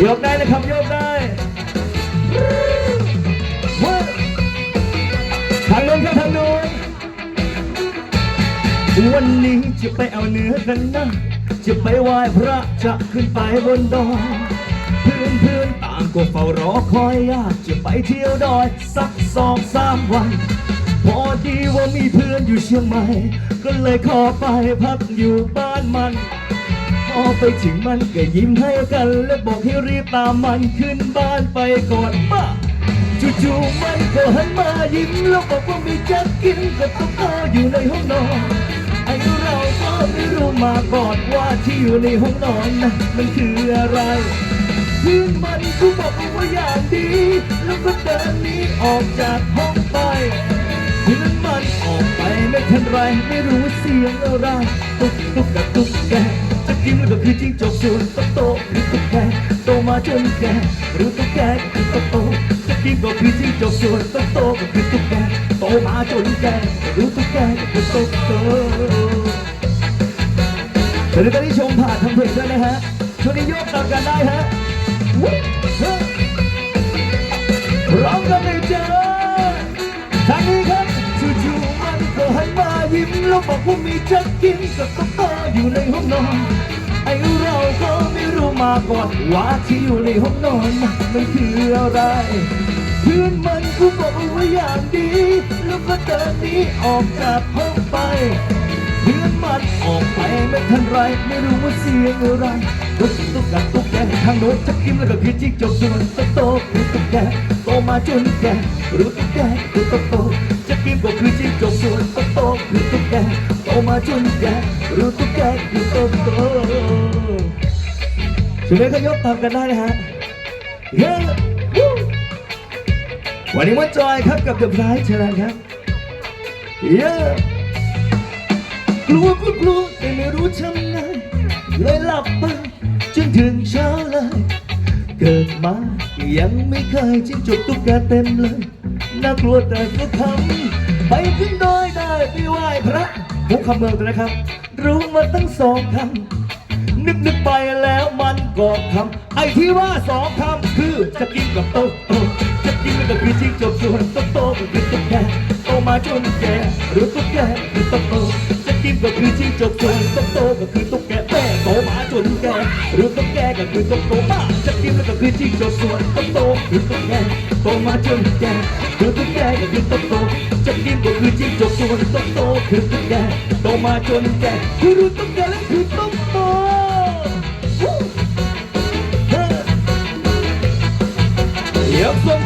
โยกได้นะครับโยกได้ว้าวทางโน้นครับทางโน้นวันนี้จะไปเอาเนื้อกันนะ จะไปไหว้พระจะขึ้นไปบนดอยเพื่อนเพื่อนต่างก็เฝ้ารอคอยอยากจะไปเที่ยวดอยสักสองสามวันพอดีว่ามีเพื่อนอยู่เชียงใหม่ ก็เลยขอไปพักอยู่บ้านมัน พอไปถึงมันก็ยิ้มให้กัน และบอกให้รีบตามมันขึ้นบ้านไปก่อนป้าจู่ๆมันก็หันมายิ้มแล้วบอกว่ามีจะกินกับตุ๊กตาอยู่ในห้องนอนไอ้เราก็ไม่รู้มาก่อนว่าที่อยู่ในห้องนอนนะมันคืออะไรเพื่อนมันก็บอกว่าอย่างดี แล้วก็เดินหนีออกจากห้องไปเพื่อนมันออกไปไม่ทันไรไม่รู้เสียงอะไรตุ๊กตุ๊กกับตุ๊กแก จะกินมันก็คือจิ้งจกส่วนโตโตคือตุ๊กแกโตมาจนแกหรู้ตุ๊กแกก็คือโตโตจะกินก็คือจิ้งจกส่วนโตโตก็คือตุ๊กแกโตมาจนแกหรู้ตุ๊กแกก็คือโตโตเดี๋ยวตอนนี้ชมผ่านทางเพจด้วยนะฮะช่วงนี้โยกตามกันได้ฮะร้องกันเลย ยิ้มแล้วบอกว่ามีจะกินกับตุ๊กตาอยู่ในห้องนอนไอ้เราก็ไม่รู้มาก่อนว่าที่อยู่ในห้องนอนมันคืออะไรเพื่อนมันก็บอกว่าอย่างดี แล้วก็เดินนี้ออกจากห้องไป เพื่อนมันออกไปไม่ทันไรไม่รู้ว่าเสียงอะไรตุ๊กตุ๊กกับตุ๊กแกทางโน้นจะกินแล้วก็คือจิ้งจกส่วนโตโตคือตุ๊กแกโตมาจนแกรู้ตุ๊กแกคือโตโตจะกินก็คือจิ้งจกส่วนโตโตคือตุ๊กแกโตมาจนแกรู้ตุ๊กแกคือโตโตช่วยกันยกตามกันได้นะฮะเฮ้ยวันนี้มาจอยครับกับเดอะไพร์เชิญครับเย้ กลัวก็กลัวแต่ไม่รู้ทำไงเลยหลับไปจนถึงเช้าเลย เกิดมายังไม่เคยจิ้งจกตุ๊กแกเต็มเลยน่ากลัวแต่ก็ทำไปขึ้นดอยได้ไปไหว้พระมุกคำเมืองตัวนะครับ รู้มาตั้งสองคำนึกนึกไปแล้วมันก็คำไอ้ที่ว่าสองคำคือจะกินกับโต๊ะโตจะกินก็คือจิ้งจกส่วนโต๊ะโต๊ะก็คือตุ๊กแกโตมาจนแกหรือตุ๊กแกคือโต๊ะโต๊ะจะกิน ก็คือจิ้งจกส่วนโต๊ะโต๊ะก็คือตุ๊กแกแม่โตมาจนแกหรือตุ๊กแกก็คือโต๊ะโต๊ะบ้าจะกินก็คือจิ้งจกส่วนโต๊ะโต๊ะคือตุ๊กแกโตมาจนแกหรือตุ๊กแกก็คือโต๊ะโต๊ะจะกินก็คือจิ้งจกส่วนโต๊ะโต๊ะคือตุ๊กแกโตมาจนแกคือรู้ตุ๊กแกและคือโต๊ะโต๊ะยกส่ง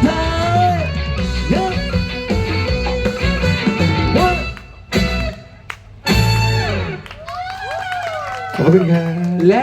ท้าย ขอบคุณครับและ